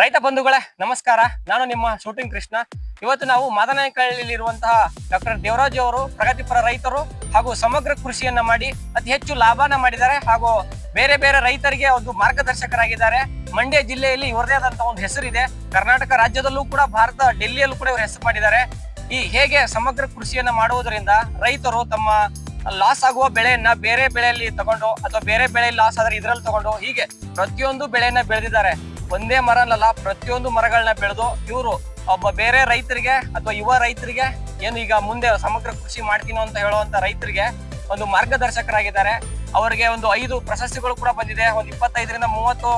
ರೈತ ಬಂಧುಗಳೇ, ನಮಸ್ಕಾರ. ನಾನು ನಿಮ್ಮ ಶೂಟಿಂಗ್ ಕೃಷ್ಣ. ಇವತ್ತು ನಾವು ಮಾದನಾಯಕಹಳ್ಳಿಯಲ್ಲಿರುವಂತಹ ಡಾಕ್ಟರ್ ದೇವರಾಜ್ ಅವರು, ಪ್ರಗತಿಪರ ರೈತರು ಹಾಗೂ ಸಮಗ್ರ ಕೃಷಿಯನ್ನ ಮಾಡಿ ಅತಿ ಹೆಚ್ಚು ಲಾಭನ ಮಾಡಿದ್ದಾರೆ ಹಾಗೂ ಬೇರೆ ಬೇರೆ ರೈತರಿಗೆ ಒಂದು ಮಾರ್ಗದರ್ಶಕರಾಗಿದ್ದಾರೆ. ಮಂಡ್ಯ ಜಿಲ್ಲೆಯಲ್ಲಿ ಇವರದೇ ಆದಂತಹ ಒಂದು ಹೆಸರಿದೆ. ಕರ್ನಾಟಕ ರಾಜ್ಯದಲ್ಲೂ ಕೂಡ ಭಾರತ, ಡೆಲ್ಲಿಯಲ್ಲೂ ಕೂಡ ಇವರು ಹೆಸರು ಮಾಡಿದ್ದಾರೆ. ಈ ಹೇಗೆ ಸಮಗ್ರ ಕೃಷಿಯನ್ನ ಮಾಡುವುದರಿಂದ ರೈತರು ತಮ್ಮ ಲಾಸ್ ಆಗುವ ಬೆಳೆಯನ್ನ ಬೇರೆ ಬೆಳೆಯಲ್ಲಿ ತಗೊಂಡು ಅಥವಾ ಬೇರೆ ಬೆಳೆಯಲ್ಲಿ ಲಾಸ್ ಆದ್ರೆ ಇದರಲ್ಲಿ ತಗೊಂಡು ಹೀಗೆ ಪ್ರತಿಯೊಂದು ಬೆಳೆಯನ್ನ ಬೆಳೆದಿದ್ದಾರೆ. ಒಂದೇ ಮರ ಪ್ರತಿಯೊಂದು ಮರಗಳನ್ನ ಬೆಳೆದು ಇವರು ಒಬ್ಬ ಬೇರೆ ರೈತರಿಗೆ ಅಥವಾ ಯುವ ರೈತರಿಗೆ ಏನು ಈಗ ಮುಂದೆ ಸಮಗ್ರ ಕೃಷಿ ಮಾಡ್ತೀನೋ ಅಂತ ಹೇಳುವಂತ ರೈತರಿಗೆ ಒಂದು ಮಾರ್ಗದರ್ಶಕರಾಗಿದ್ದಾರೆ. ಅವರಿಗೆ ಒಂದು ಐದು ಪ್ರಶಸ್ತಿಗಳು ಕೂಡ ಬಂದಿದೆ, ಒಂದು ಇಪ್ಪತ್ತೈದರಿಂದ ಮೂವತ್ತು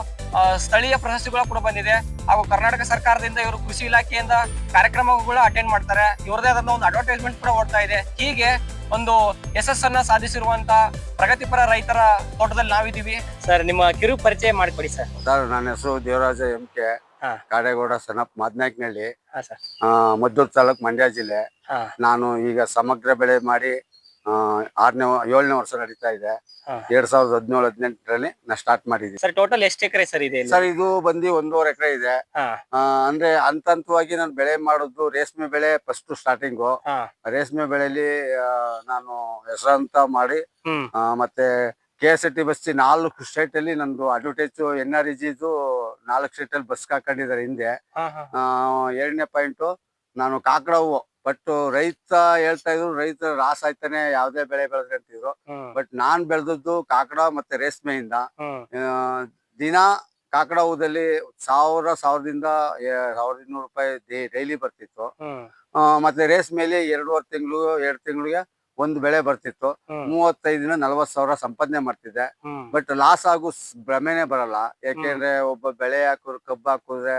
ಸ್ಥಳೀಯ ಪ್ರಶಸ್ತಿಗಳು ಕೂಡ ಬಂದಿದೆ. ಹಾಗೂ ಕರ್ನಾಟಕ ಸರ್ಕಾರದಿಂದ ಇವರು ಕೃಷಿ ಇಲಾಖೆಯಿಂದ ಕಾರ್ಯಕ್ರಮಗಳು ಅಟೆಂಡ್ ಮಾಡ್ತಾರೆ. ಇವರದೇ ಆದ ಒಂದು ಅಡ್ವರ್ಟೈಸ್ಮೆಂಟ್ ಕೂಡ ಓಡ್ತಾ ಇದೆ. ಹೀಗೆ ಒಂದು ಯಶಸ್ಸನ್ನ ಸಾಧಿಸಿರುವಂತ ಪ್ರಗತಿಪರ ರೈತರ ತೋಟದಲ್ಲಿ ನಾವಿದೀವಿ ಸರ್ ನಿಮ್ಮ ಕಿರು ಪರಿಚಯ ಮಾಡಿಕೊಡಿ ಸರ್. ಸರ್ ನನ್ನ ಹೆಸರು ದೇವರಾಜ ಎಂ ಕೆ. ಹಾ. ಕಾಡೇಗೌಡ ಸನಪ್ ಮದ್ನಾಕ್ನಳ್ಳಿ ಹಾ ಸರ್. ಮದ್ದೂರು ತಾಲೂಕ್ ಮಂಡ್ಯ ಜಿಲ್ಲೆ. ಹಾ. ನಾನು ಈಗ ಸಮಗ್ರ ಬೆಳೆ ಮಾಡಿ ಆರನೇ ಏಳನೇ ವರ್ಷ ನಡೀತಾ ಇದೆ. ಎರಡ್ ಸಾವಿರದ ಹದಿನೇಳು ಹದಿನೆಂಟರಲ್ಲಿ ನಾ ಸ್ಟಾರ್ಟ್ ಮಾಡಿದ್ದೀನಿ. ಸರ್ ಟೋಟಲ್ ಎಷ್ಟು ಎಕರೆ ಸರ್ ಇದೆ? ಸರ್ ಇದು ಬಂದು ಒಂದೂವರೆ ಎಕರೆ ಇದೆ. ಆ, ಅಂದ್ರೆ ಹಂತ ಹಂತವಾಗಿ ನಾನು ಬೆಳೆ ಮಾಡೋದು ರೇಷ್ಮೆ ಬೆಳೆ ಫಸ್ಟ್ ಸ್ಟಾರ್ಟಿಂಗು ಹಾ. ರೇಷ್ಮೆ ಬೆಳೆಯಲ್ಲಿ ಆ, ನಾನು ಹೆಸರಂತ ಮಾಡಿ ಹ್ಮ್. ಆ, ಮತ್ತೆ ಕೆ ಎಸ್ ಟಿ ಬಸ್ ನಾಲ್ಕು ಸ್ಟೇಟ್ ಅಲ್ಲಿ ನಂದು ಅಡ್ವರ್ಟೈಸ್ ಎನ್ ಆರ್ ಇಜಿದು ನಾಲ್ಕು ಸ್ಟೇಟ್ ಅಲ್ಲಿ ಬಸ್ ಹಾಕೊಂಡಿದ್ದಾರೆ ಹಿಂದೆ. ಹಾ ಹಾ. ಆ, ಎರಡನೇ ಪಾಯಿಂಟ್ ನಾನು ಕಾಕಡ ಹೂವು ಬಟ್ ರೈತ ಹೇಳ್ತಾ ಇದ್ರು ರೈತ ರಾಸ್ ಆಯ್ತಾನೆ ಯಾವ್ದೇ ಬೆಳೆ ಬೆಳೆದ್ರೆ ಅಂತಿದ್ರು. ಬಟ್ ನಾನ್ ಬೆಳೆದದ್ದು ಕಾಕಡ ಮತ್ತೆ ರೇಷ್ಮೆಯಿಂದ. ದಿನ ಕಾಕಡ ಹೂದಲ್ಲಿ ಸಾವಿರ ಸಾವಿರದಿಂದ ಸಾವಿರದ ಇನ್ನೂರು ರೂಪಾಯಿ ಡೈಲಿ ಬರ್ತಿತ್ತು. ಮತ್ತೆ ರೇಸ್ ಮತ್ತೆ ರೇಷ್ಮೆಲಿ ಎರಡೂವರೆ ತಿಂಗಳು ಎರಡು ತಿಂಗಳಿಗೆ ಒಂದು ಬೆಳೆ ಬರ್ತಿತ್ತು. ಮೂವತ್ತೈದಿನ ನಲ್ವತ್ ಸಾವಿರ ಸಂಪಾದನೆ ಮಾಡ್ತಿದ್ದೆ. ಬಟ್ ಲಾಸ್ ಆಗೋ ಭ್ರಮೆನೆ ಬರಲ್ಲ. ಯಾಕೆಂದ್ರೆ ಒಬ್ಬ ಬೆಳೆ ಹಾಕಿದ್ರೆ ಕಬ್ಬು ಹಾಕಿದ್ರೆ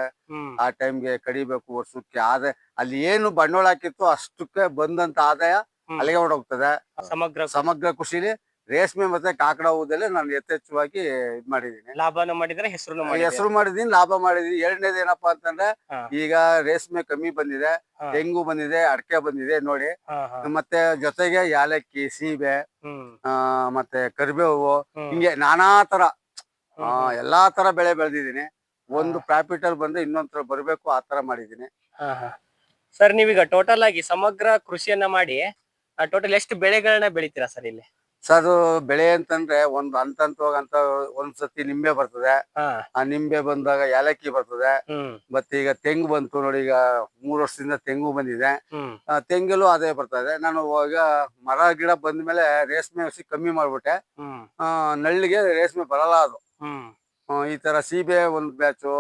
ಆ ಟೈಮ್ಗೆ ಕಡಿಬೇಕು ವರ್ಷಕ್ಕೆ. ಆದ್ರೆ ಅಲ್ಲಿ ಏನು ಬಂಡವಾಳ ಹಾಕಿತ್ತು ಅಷ್ಟಕ್ಕೆ ಬಂದಂತ ಆದಾಯ. ಅಲ್ಲಿಗೆ ಹೊರಡೋಗ್ತದೆ ಸಮಗ್ರ ಸಮಗ್ರ ಕೃಷಿಲಿ ರೇಷ್ಮೆ ಮತ್ತೆ ಕಾಕಡ ಹೂದಲ್ಲೇ ನಾನು ಯಥೇಚ್ಛವಾಗಿ ಇದ್ ಮಾಡಿದೀನಿ ಲಾಭನ ಮಾಡಿದ್ರೆ ಹೆಸರು ಹೆಸರು ಮಾಡಿದೀನಿ ಲಾಭ ಮಾಡಿದೀನಿ ಎರಡನೇದು ಏನಪ್ಪಾ ಅಂತಂದ್ರೆ ಈಗ ರೇಷ್ಮೆ ಕಮ್ಮಿ ಬಂದಿದೆ. ತೆಂಗು ಬಂದಿದೆ ಅಡಕೆ ಬಂದಿದೆ ನೋಡಿ. ಮತ್ತೆ ಜೊತೆಗೆ ಯಾಲಕ್ಕಿ ಸೀಬೆ ಆ, ಮತ್ತೆ ಕರಿಬೇವು ಹಿಂಗೆ ನಾನಾ ತರ ಆ, ಎಲ್ಲಾ ತರ ಬೆಳೆ ಬೆಳೆದಿದ್ದೀನಿ. ಒಂದು ಪ್ರಾಫಿಟಲ್ ಅಲ್ಲಿ ಬಂದ್ರೆ ಇನ್ನೊಂದ್ ತರ ಬರ್ಬೇಕು ಆ ತರ ಮಾಡಿದೀನಿ ಸರ್ ನೀವೀಗ ಟೋಟಲ್ ಆಗಿ ಸಮಗ್ರ ಕೃಷಿಯನ್ನ ಮಾಡಿ ಟೋಟಲ್ ಎಷ್ಟು ಬೆಳೆಗಳನ್ನ ಬೆಳಿತೀರಾ ಸರ್ ಇಲ್ಲಿ? ಸರ್ ಬೆಳೆ ಅಂತಂದ್ರೆ ಒಂದ್ ಹಂತ ಒಂದ್ ಸತಿ ನಿಂಬೆ ಬರ್ತದೆ. ಆ ನಿಂಬೆ ಬಂದಾಗ ಏಲಕ್ಕಿ ಬರ್ತದೆ. ಮತ್ತೆ ಈಗ ತೆಂಗು ಬಂತು ನೋಡಿ ಈಗ ಮೂರ್ ವರ್ಷದಿಂದ ತೆಂಗು ಬಂದಿದೆ. ಹ್ಮ್. ಆ, ಬರ್ತಾ ಅದೇ ಬರ್ತದೆ ನಾನು ಈಗ ಮರ ಗಿಡ ಬಂದ್ಮೇಲೆ ರೇಷ್ಮೆ ಹಸಿ ಕಮ್ಮಿ ಮಾಡ್ಬಿಟ್ಟೆ. ಆ, ನಳ್ಳಿಗೆ ರೇಷ್ಮೆ ಬರಲ್ಲ ಅದು. ಈ ತರ ಸೀಬೆ ಒಂದ್ ಬ್ಯಾಚು.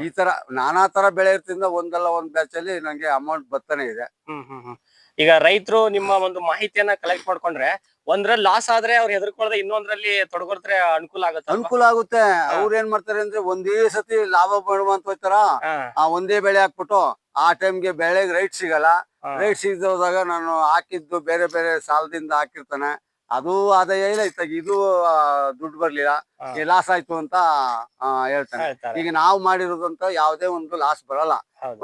ಈ ತರ ನಾನಾ ತರ ಬೆಳೆ ಇರ್ತಿಂದ ಒಂದಲ್ಲ ಒಂದ್ ಬ್ಯಾಚ್ ಅಲ್ಲಿ ನಂಗೆ ಅಮೌಂಟ್ ಬರ್ತಾನೆ ಇದೆ. ಈಗ ರೈತರು ನಿಮ್ಮ ಒಂದು ಮಾಹಿತಿಯನ್ನ ಕಲೆಕ್ಟ್ ಮಾಡ್ಕೊಂಡ್ರೆ ಒಂದ್ರಲ್ಲಿ ಲಾಸ್ ಆದ್ರೆ ಅವ್ರು ಹೆದರ್ಕೊಳ್ಳದೆ ಇನ್ನೊಂದ್ರಲ್ಲಿ ತೊಡಗೋದ್ರೆ ಅನುಕೂಲ ಆಗುತ್ತೆ ಅನುಕೂಲ ಆಗುತ್ತೆ. ಅವ್ರ ಏನ್ ಮಾಡ್ತಾರೆ ಅಂದ್ರೆ ಒಂದೇ ಸತಿ ಲಾಭ ಅಂತ ಹೋಯ್ತಾರ. ಆ ಒಂದೇ ಬೆಳೆ ಹಾಕ್ಬಿಟ್ಟು ಆ ಟೈಮ್ಗೆ ಬೆಳೆಗೆ ರೈಟ್ ಸಿಗಲ್ಲ. ರೈಟ್ ಸಿಗದಾಗ ನಾನು ಹಾಕಿದ್ದು ಬೇರೆ ಬೇರೆ ಸಾಲದಿಂದ ಹಾಕಿರ್ತಾನೆ. ಅದು ಆದಾಯ ಇಲ್ಲ. ಇತ್ತಾಗ ಇದು ದುಡ್ಡು ಬರ್ಲಿಲ್ಲ. ಲಾಸ್ ಆಯ್ತು ಅಂತ ಹೇಳ್ತಾನೆ. ಈಗ ನಾವು ಮಾಡಿರೋದಂತ ಯಾವುದೇ ಒಂದು ಲಾಸ್ ಬರಲ್ಲ.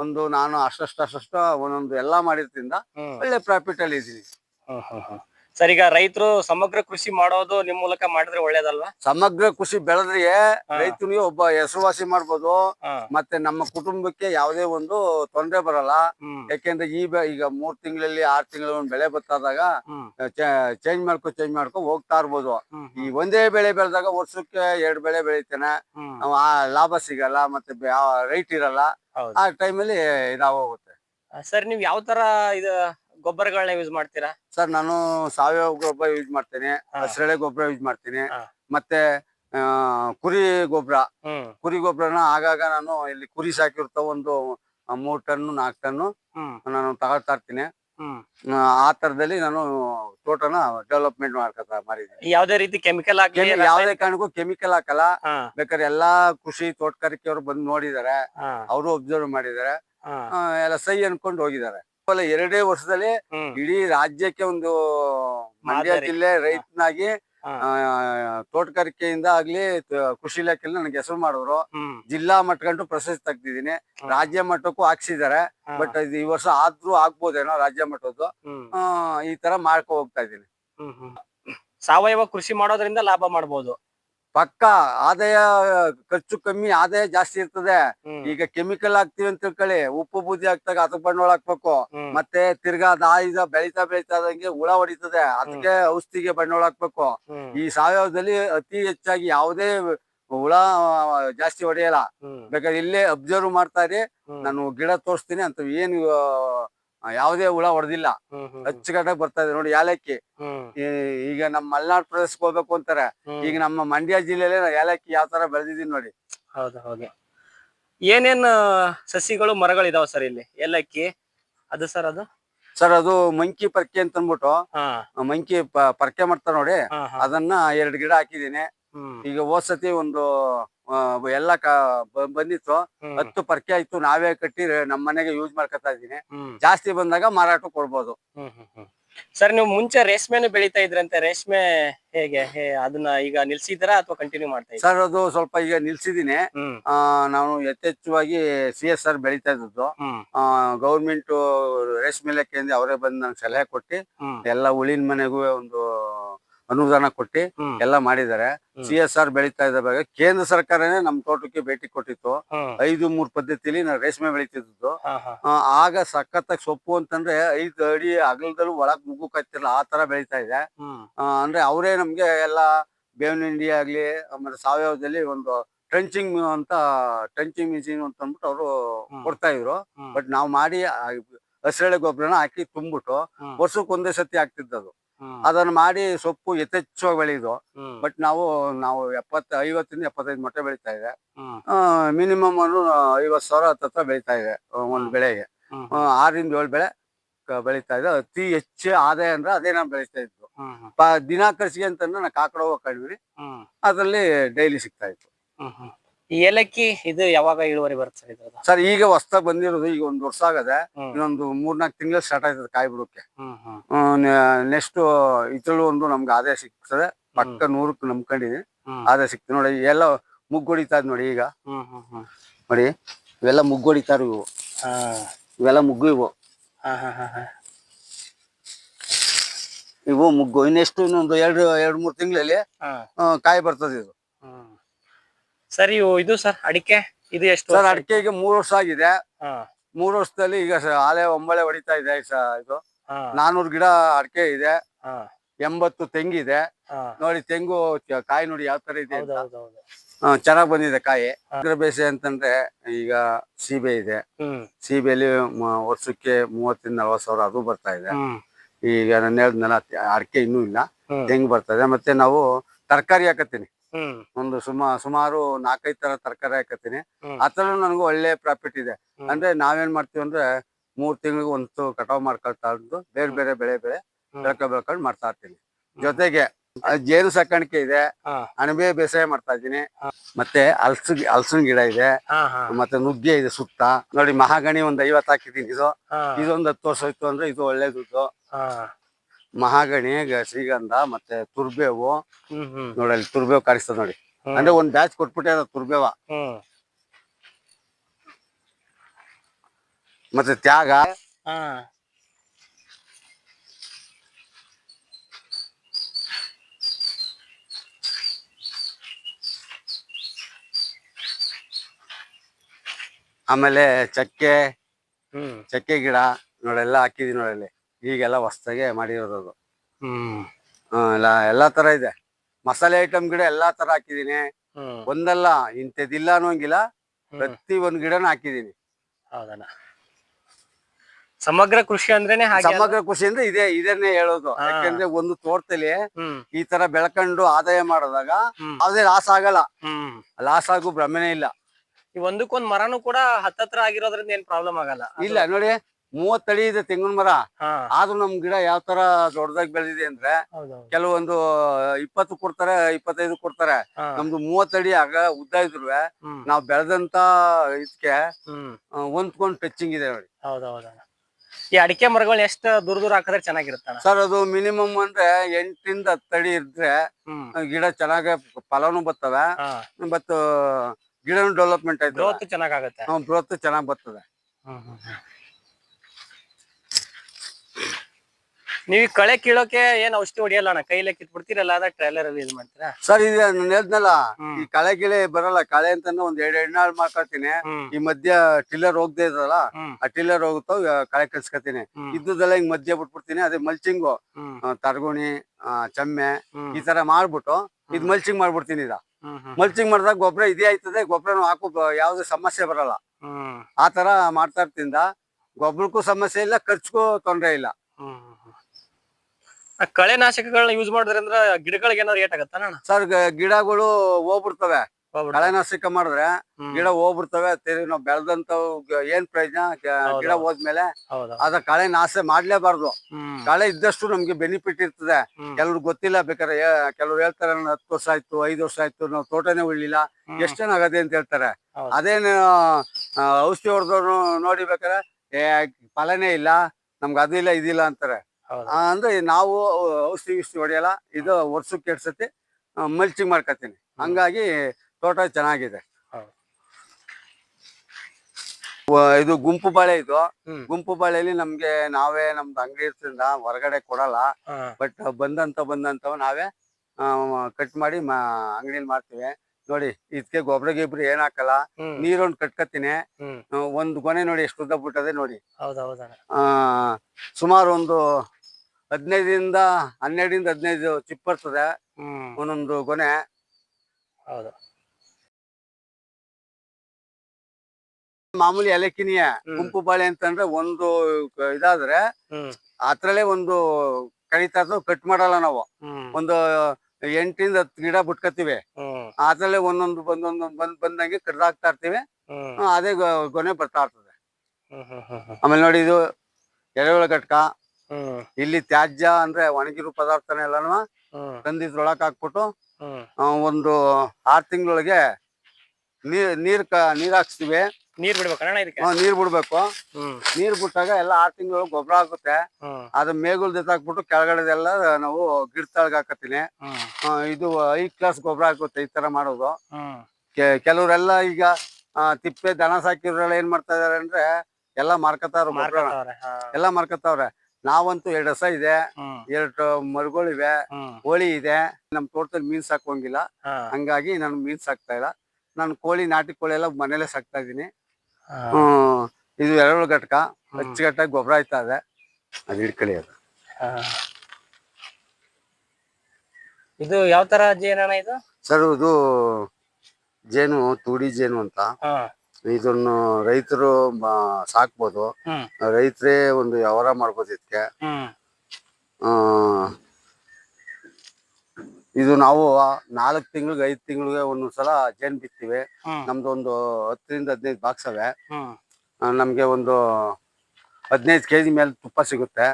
ಒಂದು ನಾನು ಅಷ್ಟಷ್ಟು ಅಷ್ಟಷ್ಟ ಒಂದೊಂದು ಎಲ್ಲಾ ಮಾಡಿದ್ರಿಂದ ಒಳ್ಳೆ ಪ್ರಾಫಿಟ್ ಅಲ್ಲಿ ಇದೀನಿ. ಸರ್ ಈಗ ರೈತರು ಸಮಗ್ರ ಕೃಷಿ ಮಾಡೋದು ನಿಮ್ ಮೂಲಕ ಮಾಡಿದ್ರೆ ಒಳ್ಳೇದಲ್ವಾ? ಸಮಗ್ರ ಕೃಷಿ ಬೆಳೆದ್ರೆ. ರೈತನಿಗೆ ಒಬ್ಬ ಹೆಸರುವಾಸಿ ಮಾಡ್ಬೋದು. ಮತ್ತೆ ನಮ್ಮ ಕುಟುಂಬಕ್ಕೆ ಯಾವುದೇ ಒಂದು ತೊಂದರೆ ಬರಲ್ಲ. ಯಾಕೆಂದ್ರೆ ಈ ಈಗ ಮೂರ್ ತಿಂಗಳಲ್ಲಿ ಆರ್ ತಿಂಗಳ ಒಂದು ಬೆಳೆ ಬತ್ತಾದಾಗ ಚೇಂಜ್ ಮಾಡ್ಕೊ ಚೇಂಜ್ ಮಾಡ್ಕೊ ಹೋಗ್ತಾ ಇರ್ಬೋದು. ಈ ಒಂದೇ ಬೆಳೆ ಬೆಳೆದಾಗ ವರ್ಷಕ್ಕೆ ಎರಡ್ ಬೆಳೆ ಬೆಳಿತಾನೆ. ಲಾಭ ಸಿಗಲ್ಲ ಮತ್ತೆ ರೈಟ್ ಇರಲ್ಲ. ಆ ಟೈಮಲ್ಲಿ ಇದಾಗೋಗುತ್ತೆ. ಸರ್ ನೀವ್ ಯಾವ ತರ ಇದು ಗೊಬ್ಬರಗಳನ್ನ ಯೂಸ್ ಮಾಡ್ತೀರಾ? ಸರ್ ನಾನು ಸಾವಯವ ಗೊಬ್ಬರ ಯೂಸ್ ಮಾಡ್ತೇನೆ ಹಸಿರಳೆ ಗೊಬ್ಬರ ಯೂಸ್ ಮಾಡ್ತೀನಿ ಹಾ. ಮತ್ತೆ ಆ, ಕುರಿ ಗೊಬ್ಬರ. ಹ್ಮ್. ಕುರಿ ಗೊಬ್ಬರನ ಆಗಾಗ ನಾನು ಇಲ್ಲಿ ಕುರಿ ಸಾಕಿರ್ತಾವ ಒಂದು ಆ, ಮೂರ್ ಟನ್ ನಾಲ್ಕು ಟನ್ ಹ್ಮ್. ನಾನು ತಗೊಳ್ತಾ ಇರ್ತೀನಿ. ಹ್ಮ್. ಆ, ಆ ತರದಲ್ಲಿ ನಾನು ತೋಟನ ಡೆವಲಪ್ಮೆಂಟ್ ಮಾಡ್ಕೊತಾ ಮಾಡಿದ್ದೀನಿ ಯಾವ್ದೇ ರೀತಿ ಕೆಮಿಕಲ್ ಕೆಮಿ- ಯಾವುದೇ ಕಾರಣಕ್ಕೂ ಕೆಮಿಕಲ್ ಹಾಕಲ್ಲ. ಬೇಕಾದ್ರೆ ಎಲ್ಲಾ ಕೃಷಿ ತೋಟಗಾರಿಕೆ ಅವರು ಬಂದು ನೋಡಿದಾರೆ ಅವರು ಅಬ್ಸರ್ವ್ ಮಾಡಿದಾರೆ ಆ, ಎಲ್ಲ ಸೈ ಅನ್ಕೊಂಡು ಹೋಗಿದ್ದಾರೆ. ಎರಡೇ ವರ್ಷದಲ್ಲಿ ಇಡೀ ರಾಜ್ಯಕ್ಕೆ ಒಂದು ಮಂಡ್ಯ. ಜಿಲ್ಲೆ ರೈತನಾಗಿ ತೋಟಗಾರಿಕೆಯಿಂದ ಆಗ್ಲಿ ಕೃಷಿ ಇಲಾಖೆಯಲ್ಲಿ ನನಗೆ ಹೆಸರು ಮಾಡಿದ್ರು ಜಿಲ್ಲಾ ಮಟ್ಟಗಂಟು ಪ್ರಶಸ್ತಿ ತೆಗ್ದಿದ್ದೀನಿ. ರಾಜ್ಯ ಮಟ್ಟಕ್ಕೂ ಹಾಕ್ಸಿದ್ದಾರೆ. ಬಟ್ ಇದು ಈ ವರ್ಷ ಆದ್ರೂ ಆಗ್ಬೋದೇನೋ ರಾಜ್ಯ ಮಟ್ಟದ್ದು. ಈ ತರ ಮಾಡ್ಕೊ ಹೋಗ್ತಾ ಇದ್ದೀನಿ. ಸಾವಯವ ಕೃಷಿ ಮಾಡೋದ್ರಿಂದ ಲಾಭ ಮಾಡ್ಬೋದು. ಪಕ್ಕ ಆದಾಯ ಖರ್ಚು ಕಮ್ಮಿ ಆದಾಯ ಜಾಸ್ತಿ ಇರ್ತದೆ. ಈಗ ಕೆಮಿಕಲ್ ಹಾಕ್ತಿವಿ ಅಂತ ತಿಳ್ಕೊಳ್ಳಿ. ಉಪ್ಪು ಬೂದಿ ಹಾಕ್ತಾಗ ಅದಕ್ಕೆ ಬಂಡವಾಳ ಹಾಕ್ಬೇಕು. ಮತ್ತೆ ತಿರ್ಗಾ ದಾಯಿದ ಬೆಳಿತಾ ಬೆಳಿತಾ ಇದಂಗೆ ಹುಳ ಹೊಡಿತದೆ. ಅದಕ್ಕೆ ಔಷಧಿಗೆ ಬಂಡವಾಳ ಹಾಕ್ಬೇಕು. ಈ ಸಾವಯವದಲ್ಲಿ ಅತಿ ಹೆಚ್ಚಾಗಿ ಯಾವುದೇ ಹುಳ ಜಾಸ್ತಿ ಹೊಡೆಯಲ್ಲ. ಬೇಕಾದ್ರೆ ಇಲ್ಲೇ ಅಬ್ಸರ್ವ್ ಮಾಡ್ತಾ ಇರಿ. ನಾನು ಗಿಡ ತೋರಿಸ್ತೀನಿ ಅಂತ ಏನು ಯಾವುದೇ ಹುಳ ಹೊಡೆದಿಲ್ಲ. ಅಚ್ಚುಕಟ್ಟಾಗಿ ಬರ್ತಾ ಇದೆ. ನೋಡಿ ಯಾಲಕ್ಕಿ ಈಗ ನಮ್ಮ ಮಲ್ನಾಡ್ ಪ್ರದೇಶಕ್ಕೆ ಹೋಗ್ಬೇಕು ಅಂತಾರೆ. ಈಗ ನಮ್ಮ ಮಂಡ್ಯ ಜಿಲ್ಲೆಯಲ್ಲೇ ಯಾಲಕ್ಕಿ ಯಾವ ತರ ಬೆಳೆದಿದ್ದೀನಿ ನೋಡಿ. ಹೌದು ಹೌದು. ಏನೇನ್ ಸಸಿಗಳು ಮರಗಳು ಇದಾವ ಸರ್ ಇಲ್ಲಿ? ಏಲಕ್ಕಿ ಅದು ಸರ್ ಅದು? ಸರ್ ಅದು ಮಂಕಿ ಪರ್ಕೆ ಅಂತ ಅಂದ್ಬಿಟ್ಟು ಮಂಕಿ ಪರ್ಕೆ ಮಾಡ್ತಾರ ನೋಡಿ. ಅದನ್ನ ಎರಡ್ ಗಿಡ ಹಾಕಿದೀನಿ ಈಗ ಹೋದ್ ಸತಿ ಒಂದು ಎಲ್ಲ ಬಂದಿತ್ತು. ಹತ್ತು ಪರ್ಕೆ ಆಯ್ತು ನಾವೇ ಕಟ್ಟಿ ನಮ್ಮ ಮನೆಗೆ ಯೂಸ್ ಮಾಡ್ಕೊತಾ ಇದೀನಿ ಜಾಸ್ತಿ ಬಂದಾಗ ಮಾರಾಟ ಕೊಡ್ಬೋದು. ಸರ್ ನೀವು ಮುಂಚೆ ರೇಷ್ಮೆನು ಬೆಳಿತಾ ಇದ್ರಂತೆ. ರೇಷ್ಮೆ ಹೇಗೆ? ಅದನ್ನ ಈಗ ನಿಲ್ಸಿದ್ದೀರಾ ಅಥವಾ ಕಂಟಿನ್ಯೂ ಮಾಡ್ತಾ ಸರ್ ಅದು ಸ್ವಲ್ಪ ಈಗ ನಿಲ್ಸಿದೀನಿ ಆ, ನಾನು ಯಥೇಚ್ಛವಾಗಿ ಸಿ ಎಸ್ ಆರ್ ಬೆಳೀತಾ ಇದ್ದದ್ದು. ಗೌರ್ಮೆಂಟ್ ರೇಷ್ಮೆ ಇಲಾಖೆಯಿಂದ ಅವರೇ ಬಂದು ನಂಗೆ ಸಲಹೆ ಕೊಟ್ಟು ಎಲ್ಲ ಉಳಿನ ಮನೆಗೂ ಒಂದು ಅನುದಾನ ಕೊಟ್ಟಿ ಎಲ್ಲ ಮಾಡಿದ್ದಾರೆ. ಸಿ ಎಸ್ ಆರ್ ಬೆಳೀತಾ ಇದ್ದ ಬಗ್ಗೆ ಕೇಂದ್ರ ಸರ್ಕಾರನೇ ನಮ್ಮ ತೋಟಕ್ಕೆ ಭೇಟಿ ಕೊಟ್ಟಿತ್ತು. ಐದು ಮೂರ್ ಪದ್ಧತಿಲಿ ನಾವು ರೇಷ್ಮೆ ಬೆಳೀತಿದ್ದು ಆಗ ಸಖತ್ತಾಗಿ ಸೊಪ್ಪು ಅಂತಂದ್ರೆ ಐದು ಅಡಿ ಅಗಲದಲ್ಲೂ ಒಳಗ್ ಮುಗ್ಗು ಕತ್ತಿರಲ್ಲ ಆ ತರ ಬೆಳೀತಾ ಇದೆ. ಆ, ಅಂದ್ರೆ ಅವರೇ ನಮ್ಗೆ ಎಲ್ಲ ಬೇವಿನ ಹಿಂಡಿ ಆಗ್ಲಿ ಆಮೇಲೆ ಸಾವಯವದಲ್ಲಿ ಒಂದು ಟ್ರೆಂಚಿಂಗ್ ಅಂತ ಟ್ರೆಂಚಿಂಗ್ ಮಿಷಿನ್ ಅಂತ ಅಂದ್ಬಿಟ್ಟು ಅವರು. ಕೊಡ್ತಾ ಇದ್ರು. ಬಟ್ ನಾವು ಮಾಡಿ ಹಸಿರಳೆ ಗೊಬ್ಬರನ ಹಾಕಿ ತುಂಬಿಟ್ಟು. ವರ್ಷಕ್ಕೆ ಒಂದೇ ಸತಿ ಆಗ್ತಿದ್ದದು ಅದನ್ನ ಮಾಡಿ ಸೊಪ್ಪು ಯಥೇಚ್ಛವಾಗಿ ಬೆಳೆಯೋದು. ಬಟ್ ನಾವು ನಾವು ಎಪ್ಪತ್ತ ಐವತ್ತರಿಂದ ಎಪ್ಪತ್ತೈದು ಮೊಟ್ಟೆ ಬೆಳೀತಾ ಇದೆ ಮಿನಿಮಮ್ ಒಂದು ಐವತ್ತು ಸಾವಿರ ಹತ್ತತ್ರ ಬೆಳೀತಾ ಇದೆ ಒಂದ್ ಬೆಳೆಗೆ. ಆರರಿಂದ ಏಳು ಬೆಳೆ ಬೆಳೀತಾ ಇದೆ ಅತಿ ಹೆಚ್ಚು ಆದಾಯ ಅಂದ್ರೆ ಅದೇ ನಾವು ಬೆಳೀತಾ ಇದ್ವು ದಿನ ಖರ್ಚಿಗೆ ಅಂತಂದ್ರೆ ನಾ ಕಾಕಡ ಹೋಗಿ ಕಡಿವಿ ಅದ್ರಲ್ಲಿ ಡೈಲಿ ಸಿಗ್ತಾ ಇತ್ತು. ಈ ಏಲಕ್ಕಿ ಇದು ಯಾವಾಗ ಇಳುವರಿ ಬರುತ್ತೆ ಸರ್ ಇದ್ರದ್ದು? ಸರ್ ಈಗ ಹೊಸ್ದಾಗ್ ಬಂದಿರೋದು ಈಗ ಒಂದ್ ವರ್ಷ ಆಗದೆ ಹ್ಮ್. ಇನ್ನೊಂದು ಮೂರ್ನಾಲ್ಕು ತಿಂಗಳು ಸ್ಟಾರ್ಟ್ ಆಯ್ತದೆ ಕಾಯಿ ಬಿಡೋಕೆ ಹ್ಮ್. ಹ್ಮ್ ನೆಕ್ಸ್ಟ್ ಇದ್ರಲ್ಲೂ ಒಂದು ನಮ್ಗೆ ಆದಾಯ ಸಿಗ್ತದೆ. ಪಕ್ಕ ನೂರಕ್ಕೆ ನಂಬ್ಕೊಂಡಿದೀನಿ. ಹ್ಮ್. ಆದಾಯ ಸಿಗ್ತದೆ. ನೋಡಿ ಎಲ್ಲ ಮುಗ್ಗೊಡಿತಾ ಇದ್ ನೋಡಿ ಈಗ. ಹ್ಮ್ ಹ್ಮ್ ಹ್ಮ್. ನೋಡಿ ಇವೆಲ್ಲ ಮುಗ್ಗೊಡಿತಾರ ಇವು ಹಾ. ಇವೆಲ್ಲ ಮುಗ್ಗು ಇವು. ಹಾ ಹಾ ಹಾ ಹಾ. ಇವು ಮುಗ್ಗು. ಇನ್ನೆಷ್ಟು ಇನ್ನೊಂದು ಎರಡು ಎರಡು ಮೂರು ತಿಂಗಳಲ್ಲಿ ಹಾ. ಕಾಯಿ ಬರ್ತದೆ ಇದು. ಹ್ಮ್. ಸರ್ ಇವು ಇದು ಸರ್ ಅಡಿಕೆ? ಇದು ಎಷ್ಟು ಸರ್ ವರ್ಷ? ಅಡಿಕೆಗೆ ಮೂರು ವರ್ಷ ಆಗಿದೆ. ಮೂರು ವರ್ಷದಲ್ಲಿ ಈಗ ಆಲೆ ಒಂಬಳೆ ಹೊಡಿತಾ ಇದೆ ಇದು. ನಾನೂರು ಗಿಡ ಅಡಿಕೆ ಇದೆ. ಎಂಬತ್ತು ತೆಂಗಿದೆ ನೋಡಿ ತೆಂಗು ಕಾಯಿ ನೋಡಿ ಯಾವ ತರ ಇದೆ ಚೆನ್ನಾಗ್ ಬಂದಿದೆ ಕಾಯಿ. ಅದ್ರ ಬೇಸೆ ಅಂತಂದ್ರೆ ಈಗ ಸೀಬೆ ಇದೆ. ಸೀಬೆಯಲ್ಲಿ ಸೀಬೆಲಿ ವರ್ಷಕ್ಕೆ ಮೂವತ್ತರಿಂದ ನಲ್ವತ್ ಸಾವಿರ ಅದು ಬರ್ತಾ ಇದೆ. ಈಗ ನಾನು ನೆಲ ಅಡಿಕೆ ಇನ್ನೂ ಇಲ್ಲ. ತೆಂಗು ಬರ್ತಾ ಇದೆ. ಮತ್ತೆ ನಾವು ತರಕಾರಿ ಹಾಕತ್ತೀನಿ. ಒಂದು ಸುಮಾ ಸುಮಾರು ನಾಲ್ಕೈದು ತರ ತರಕಾರಿ ಹಾಕತ್ತೀನಿ. ಆತರ ನನಗೆ ಒಳ್ಳೆ ಪ್ರಾಫಿಟ್ ಇದೆ. ಅಂದ್ರೆ ನಾವೇನ್ ಮಾಡ್ತೀವಿ ಅಂದ್ರೆ ಮೂರ್ ತಿಂಗಳಿಗೆ ಒಂದು ಕಟಾವ್ ಮಾಡ್ಕೊಳ್ತಾ ಇದ್ದು ಬೇರೆ ಬೇರೆ ಬೆಳೆ ಬೆಳೆ. ಬೆಳ್ಕೊಂಡ್ ಬೆಳ್ಕೊಂಡ್ ಮಾಡ್ತಾ ಇರ್ತೀನಿ. ಜೊತೆಗೆ ಜೇನು ಸಾಕಾಣಿಕೆ ಇದೆ. ಅಣಬೆ ಬೇಸಾಯ ಮಾಡ್ತಾ ಇದ್ದೀನಿ. ಮತ್ತೆ ಹಲ್ಸ ಹಲ್ಸಿನ ಗಿಡ ಇದೆ. ಮತ್ತೆ ನುಗ್ಗೆ ಇದೆ ಸುತ್ತ. ನೋಡಿ ಮಹಾಗಣಿ ಒಂದ್ ಐವತ್ ಹಾಕಿದೀನಿ ಇದು. ಇದೊಂದ್ ಹತ್ತು ವರ್ಷ ಇತ್ತು ಅಂದ್ರೆ ಇದು ಒಳ್ಳೆ ದುಡ್ಡು ಮಹಾಗಣಿ ಗ- ಶ್ರೀಗಂಧ ಮತ್ತೆ ತುರ್ಬೇವು ಹ್ಮ್ ಹ್ಮ್. ನೋಡಿ ಅಲ್ಲಿ ತುರ್ಬೇವು ಕಾಣಿಸ್ತದೆ ನೋಡಿ. ಹ್ಮ್. ಅಂದ್ರೆ ಒಂದ್ ಬ್ಯಾಚ್ ಕೊಟ್ಬಿಟ್ಟೆ ಅದ ತುರ್ಬೇವ. ಹ್ಮ್. ಮತ್ತೆ ತ್ಯಾಗ. ಹಾ. ಆಮೇಲೆ ಚಕ್ಕೆ ಹ್ಮ್. ಚಕ್ಕೆ ಗಿಡ ನೋಡೆಲ್ಲ ಹಾಕಿದೀನಿ ನೋಡಲ್ಲಿ ಈಗೆಲ್ಲ ಹೊಸ್ದಾಗೆ ಮಾಡಿರೋದು ಅದು. ಹ್ಮ್. ಹ್ಮ್, ಎಲ್ಲ ಎಲ್ಲಾ ತರ ಇದೆ. ಮಸಾಲೆ ಐಟಮ್ ಗಿಡ ಎಲ್ಲಾ ತರ ಹಾಕಿದೀನಿ ಹ್ಮ್. ಒಂದಲ್ಲ ಇಂಥದಿಲ್ಲ ಅನ್ನೋಂಗಿಲ್ಲ. ಪ್ರತಿ ಒಂದ್ ಗಿಡನೂ ಹಾಕಿದೀನಿ ಹೌದಣ್ಣ. ಸಮಗ್ರ ಕೃಷಿ ಅಂದ್ರೆ ಹಾಗೆ ಅಲ್ವಾ? ಸಮಗ್ರ ಕೃಷಿ ಅಂದ್ರೆ ಇದೇ ಇದನ್ನೇ ಹೇಳೋದು. ಹಾ. ಯಾಕಂದ್ರೆ ಒಂದು ತೋಟದಲ್ಲಿ ಹ್ಮ್. ಈ ತರ ಬೆಳ್ಕೊಂಡು ಆದಾಯ ಮಾಡಿದಾಗ ಹ್ಮ್. ಯಾವುದೇ ಲಾಸ್ ಆಗಲ್ಲ. ಹ್ಮ್. ಲಾಸ್ ಆಗು ಭ್ರಮೆನೇ ಇಲ್ಲ. ಈ ಒಂದಕ್ಕೊಂದ್ ಮರನು ಕೂಡ ಹತ್ತತ್ರ ಆಗಿರೋದ್ರಿಂದ ಏನ್ ಪ್ರಾಬ್ಲಮ್ ಆಗಲ್ಲ. ಇಲ್ಲ ನೋಡಿ ಮೂವತ್ತಡಿ ಇದೆ ತೆಂಗಿನ ಮರ. ಆದ್ರೂ ನಮ್ ಗಿಡ ಯಾವ ತರ ದೊಡ್ಡದಾಗಿ ಬೆಳೆದಿದೆ ಅಂದ್ರೆ ಕೆಲವೊಂದು ಇಪ್ಪತ್ತು ಕೊಡ್ತಾರೆ ಇಪ್ಪತ್ತೈದು ಕೊಡ್ತಾರೆ. ನಮ್ದು ಮೂವತ್ತಡಿ ಆಗ ಉದ್ದ ಇದ್ರು ನಾವ್ ಬೆಳೆದಂತ ಇದಕ್ಕೆ ಹೊಂದ್ಕೊಂಡ್ ಟಚಿಂಗ್ ಇದೆ ನೋಡಿ. ಈ ಅಡಿಕೆ ಮರಗಳು ಎಷ್ಟು ದೂರ ದೂರ ಹಾಕಿದ್ರೆ ಚೆನ್ನಾಗಿರುತ್ತೆ ಸರ್ ಅದು ಮಿನಿಮಮ್ ಅಂದ್ರೆ ಎಂಟರಿಂದ ಹತ್ತಡಿ ಇದ್ರೆ ಗಿಡ ಚೆನ್ನಾಗಿ ಫಲನು ಬರ್ತವೆ. ಮತ್ತು ಗಿಡನು ಡೆವಲಪ್ಮೆಂಟ್ ಆಯ್ತು ಚೆನ್ನಾಗಾಗತ್ತೆ. ಚೆನ್ನಾಗಿ ಚೆನ್ನಾಗ್ ಬರ್ತದೆ ಹ್ಮ್ ಹ್ಮ್ ಹ್ಮ್ ನೀವ್ ಈ ಕಳೆ ಕೀಳೋಕೆ ಏನ್ ಔಷಧಿ ಹೊಡಿಯಲ್ಲ ಅಣ್ಣ? ಕೈಲೇ ಕಿತ್ಬಿಡ್ತೀರಲ್ಲ ಅದ ಟ್ರೈಲರ್ ಅಲ್ಲಿ ಇದ್ ಮಾಡ್ತೀರಾ? ಸರ್ ಇದು ನಾನು ಹೇಳ್ದ್ನಲ್ಲ ಈ ಕಳೆ ಗಿಳೆ ಬರಲ್ಲ ಕಳೆ ಅಂತಾನು ಒಂದ್ ಎರಡ್ ಎಣ್ಣಾಳ್ ಮಾಡ್ಕೊಳ್ತೀನಿ ಈ ಮಧ್ಯ ಟಿಲ್ಲರ್ ಹೋಗ್ದೇ ಇದ್ರಲ್ಲ ಆ ಟಿಲ್ಲರ್ ಹೋಗುತ್ತೋ ಕಳೆ ಕಳ್ಸ್ಕೊತೀನಿ. ಇದ್ದದೆಲ್ಲ ಹಿಂಗ್ ಮಧ್ಯ ಬಿಟ್ಬಿಡ್ತೀನಿ ಅದೇ ಮಲ್ಚಿಂಗು ತರಗುಣಿ ಚೆಮ್ಮೆ ಈ ತರ ಮಾಡ್ಬಿಟ್ಟು ಇದ್ ಮಲ್ಚಿಂಗ್ ಮಾಡ್ಬಿಡ್ತೀನಿ ಇದ ಮಲ್ಚಿಂಗ್ ಮಾಡಿದಾಗ ಗೊಬ್ಬರ ಇದೇ ಆಯ್ತದೆ ಗೊಬ್ಬರನು ಹಾಕು ಯಾವ್ದೇ ಸಮಸ್ಯೆ ಬರಲ್ಲ. ಆತರ ಆ ತರ ಮಾಡ್ತಾ ಇರ್ತಿಂದ ಗೊಬ್ಬರಕ್ಕೂ ಸಮಸ್ಯೆ ಇಲ್ಲ ಖರ್ಚಿಗೂ ತೊಂದರೆ ಇಲ್ಲ. ಆ ಕಳೆ ನಾಶಕಗಳನ್ನ ಯೂಸ್ ಮಾಡೋದ್ರಿಂದ ಗಿಡಗಳಿಗೆ ಏನಾದ್ರು ಏಟ್ ಆಗತ್ತ ಸರ್ ಗಿಡಗಳು ಹೋಗ್ಬಿಡ್ತವೆ. ಹೋಗ್ಬಿಡು. ಕಳೆನಾಶಕ ಮಾಡಿದ್ರೆ ಗಿಡ ಹೋಗ್ಬಿಡ್ತವೆ. ತಿರುಗಿ ನಾವು ಬೆಳೆದಂತ ಏನ್ ಪ್ರಯೋಜನ. ಗಿಡ ಹೋದ್ಮೇಲೆ ಹೌದಾ. ಅದ ಕಳೆ ನಾಶ ಮಾಡ್ಲೇಬಾರ್ದು. ಕಳೆ ಇದ್ದಷ್ಟು ನಮ್ಗೆ ಬೆನಿಫಿಟ್ ಇರ್ತದೆ. ಕೆಲವ್ರು ಗೊತ್ತಿಲ್ಲ ಬೇಕಾದ್ರೆ ಕೆಲವ್ರು ಹೇಳ್ತಾರೆ "ನಾನು ಹತ್ತು ವರ್ಷ ಆಯ್ತು ಐದು ವರ್ಷ ಆಯ್ತು ನಾವು ತೋಟನೇ ಉಳಿಲಿಲ್ಲ. ಹ್ಮ್. ಎಷ್ಟೇನಾಗದೆ ಅಂತ ಹೇಳ್ತಾರೆ. ಅದೇನು ಔಷಧಿ ಹೊಡೆದವ್ರು ನೋಡಿ ಬೇಕಾರೆ ಏ ಫಲನೇ ಇಲ್ಲ ನಮ್ಗೆ ಅದಿಲ್ಲ ಇದಿಲ್ಲ ಅಂತಾರೆ. ಅಂದ್ರೆ ನಾವು ಔಷಧಿ ಗಿಷ್ಟಿ ಹೊಡೆಯಲ್ಲ ಇದು ವರ್ಷಕ್ಕೆ ಎರಡು ಸತಿ ಮಲ್ಚಿಂಗ್ ಮಾಡ್ಕೊತೀನಿ. ಹಂಗಾಗಿ ತೋಟ ಚೆನ್ನಾಗಿದೆ. ಇದು ಗುಂಪು ಬಾಳೆ ಇದು. ಗುಂಪು ಬಾಳೆಯಲ್ಲಿ ನಮ್ಗೆ ನಾವೇ ನಮ್ದು ಅಂಗಡಿ ಇರ್ತದಿಂದ ಹೊರಗಡೆ ಕೊಡಲ್ಲ. ಬಟ್ ಬಂದಂತ ಬಂದಂತವ ನಾವೇ ಕಟ್ ಮಾಡಿ ಅಂಗಡಿಯಲ್ಲಿ ಅಂಗಡಿಲಿ ಮಾಡ್ತೀವಿ. ನೋಡಿ ಇದಕ್ಕೆ ಗೊಬ್ಬರ ಗಿಬ್ರ ಏನ್ ಹಾಕಲ್ಲ. ನೀರ್ ನೀರೊಂದು ಕಟ್ಕತೀನಿ. ಆ, ಒಂದ್ ಗೊನೆ ನೋಡಿ ಎಷ್ಟು ಉದ್ದ ಬಿಟ್ಟದೆ ನೋಡಿ. ಸುಮಾರು ಒಂದು ಹದಿನೈದರಿಂದ ಹನ್ನೆರಡರಿಂದ ಹದಿನೈದು ಚಿಪ್ ಬರ್ತದೆ. ಹ್ಮ್. ಒಂದೊಂದು ಗೊನೆ. ಹೌದು. ಮಾಮೂಲಿ ಎಲೆಕಿನಿಯ ಹ್ಮ್. ಗುಂಪು ಬಾಳೆ ಅಂತಂದ್ರೆ ಒಂದು ಕ- ಇದಾದ್ರೆ ಹ್ಮ್. ಅದ್ರಲ್ಲೇ ಒಂದು ಕಡಿತಾ ಕಟ್ ಮಾಡಲ್ಲ ನಾವು. ಹ್ಮ್. ಒಂದು ಎಂಟರಿಂದ ಹತ್ತು ಗಿಡ ಬಿಟ್ಕೋತೀವಿ ಹ್ಮ್. ಅದ್ರಲ್ಲೇ ಒಂದೊಂದು ಬಂದೊಂದು ಬಂದ್ ಬಂದಂಗೆ ಕಡ್ದಾಕ್ತಾ ಇರ್ತೀವಿ. ಹ್ಮ್. ಅದೇ ಗೊ- ಗೊನೆ ಬರ್ತಾ ಇರ್ತದೆ. ಹ್ಮ್ ಹ್ಮ್ ಹ್ಮ್ ಹ್ಮ್. ಆಮೇಲೆ ನೋಡಿ ಇದು ಎರೆಹುಳ ಘಟಕ ಇಲ್ಲಿ ತ್ಯಾಜ್ಯ ಅಂದ್ರೆ ಒಣಗಿರೋ ಹ್ಮ್ ತಂದಿದ್ರೊಳಕ್ ಹಾಕ್ಬಿಟ್ಟು ಒಂದು ಆರ್ ತಿಂಗಳೊಳಗೆ ನೀರ್ ನೀರ್ ಹಾಕ್ಸ್ತೀವಿ. ನೀರ್ ಆ, ನೀರ್ ಬಿಡ್ಬೇಕು. ನೀರ್ ಬಿಟ್ಟಾಗ ಎಲ್ಲ ಆರ್ ತಿಂಗಳೊಳಗೆ ಗೊಬ್ಬರ ಆಗುತ್ತೆ. ಅದ್ ಮೇಗುಲ್ ಹಾಕ್ಬಿಟ್ಟು ಕೆಳಗಡೆದೆಲ್ಲ ನಾವು ಗಿಡ ತಳಗ್ ಹಾಕತೀನಿ ಇದು ಐದ್ ಕ್ಲಾಸ್ ಗೊಬ್ಬರ ಆಗುತ್ತೆ ಈ ತರ ಮಾಡೋದು. ಕೆಲವರೆಲ್ಲ ಈಗ ತಿಪ್ಪೆ ದನ ಸಾಕಿರೋರೆಲ್ಲ ಏನ್ ಮಾಡ್ತಾ ಇದಾರೆ ಅಂದ್ರೆ ಎಲ್ಲಾ ಮಾರ್ಕತಾವ್ರ ಗೊಬ್ಬರ ಎಲ್ಲ ಮಾರ್ಕತಾವ್ರೆ ನಾವಂತೂ ಎರಡು ಹಸ ಇದೆ. ಎರಡು ಮರುಗಳಿವೆ. ಕೋಳಿ ಇದೆ. ನಮ್ ತೋಟದಲ್ಲಿ ಮೀನ್ ಸಾಕೋಂಗಿಲ್ಲ ಹಂಗಾಗಿ ನಾನು ಮೀನ್ ಸಾಕ್ತಾ ಇಲ್ಲ. ನಾನು ಕೋಳಿ ನಾಟಿ ಕೋಳಿ ಎಲ್ಲ ಮನೇಲೆ ಸಾಕ್ತಾ ಇದೀನಿ ಹ್ಮ್. ಇದು ಎರಡು ಘಟಕ. ಹೆಚ್ಚು ಅಚ್ಚುಕಟ್ಟಾಗಿ ಗೊಬ್ಬರ ಆಯ್ತಾ ಇದೆ. ಅದು ಹಿಡ್ಕೊಳ್ಳಿ ಅದು. ಇದು ಯಾವ ತರ ಜೇನ ಇದು? ಸರ್ ಇದು ಜೇನು ತುಡಿ ಜೇನು ಅಂತ. ಇದನ್ನು ರೈತರು ಸಾಕ್ಬೋದು. ರೈತರೇ ಒಂದು ವ್ಯವಹಾರ ಮಾಡ್ಬೋದು ಇದಕ್ಕೆ ಆ, ಇದು ನಾವು ನಾಲ್ಕು ತಿಂಗಳಿಗೆ ಐದು ತಿಂಗಳಿಗೆ ಒಂದೊಂದ್ಸಲ ಜೇನ್ ಬಿತ್ತೀವಿ. ನಮ್ದು ಒಂದು ಹತ್ತರಿಂದ ಹದಿನೈದು ಬಾಕ್ಸ್ ಅವೆ ನಮ್ಗೆ ಒಂದು ಹದಿನೈದು ಕೆಜಿ ಮೇಲೆ ತುಪ್ಪ ಸಿಗುತ್ತೆ.